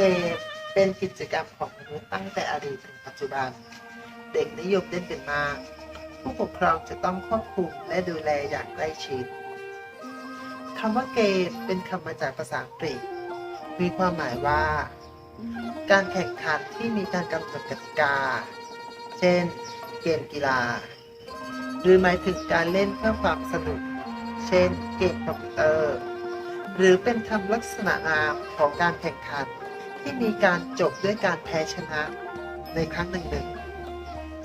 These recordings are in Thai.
เกมเป็นกิจกรรมของมนุษย์ตั้งแต่อดีตถึงปัจจุบัน เด็กนิยมเล่นเป็นมาก ผู้ปกครองจะต้องควบคุมและดูแลอย่างใกล้ชิดคำว่าเกมเป็นคำมาจากภาษาอังกฤษ มีความหมายว่า การแข่งขันที่มีการกำหนดกติกา เช่น เกมกีฬา หรือหมายถึงการเล่นเพื่อความสนุก เช่น เกมคอมพิวเตอร์ หรือเป็นคำลักษณะนามของการแข่งขัน ที่มีการจบด้วยการแพ้ชนะในครั้งหนึ่งหนึ่ง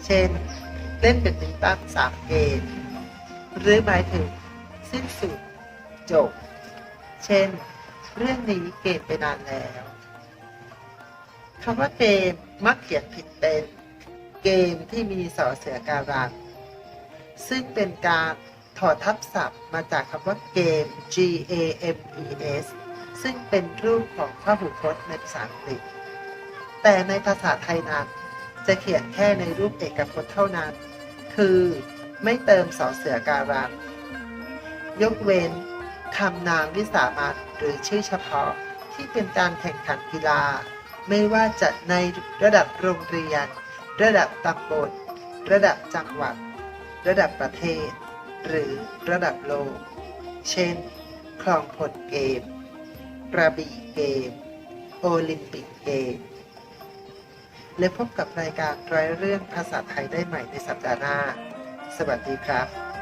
เช่น เล่นเป็นมินตันสามเกม หรือหมายถึงสิ้นสุด จบ เช่น เรื่องนี้เกมไปนานแล้วคำว่าเกมมักเขียนผิดเป็นเกมที่มีสอเสือการันซึ่งเป็นการถอดทับศัพท์มาจากคำว่าเกม G A M E S ซึ่งเป็นรูปของพหูพจน์ในภาษาอังกฤษ แต่ในภาษาไทยนั้นจะเขียนแค่ในรูปเอกพจน์เท่านั้น คือไม่เติมสอเสือการันยกเว้นคำนามวิสามัญหรือชื่อเฉพาะที่เป็นการแข่งขันกีฬา ไม่ว่าจะในระดับโรงเรียน ระดับตำบล ระดับจังหวัด ระดับประเทศ หรือระดับโลก เช่น คลองพลเกม กระบี่เกม โอลิมปิกเกม และพบกับรายการร้อยเรื่องภาษาไทยได้ใหม่ในสัปดาห์หน้า สวัสดีครับ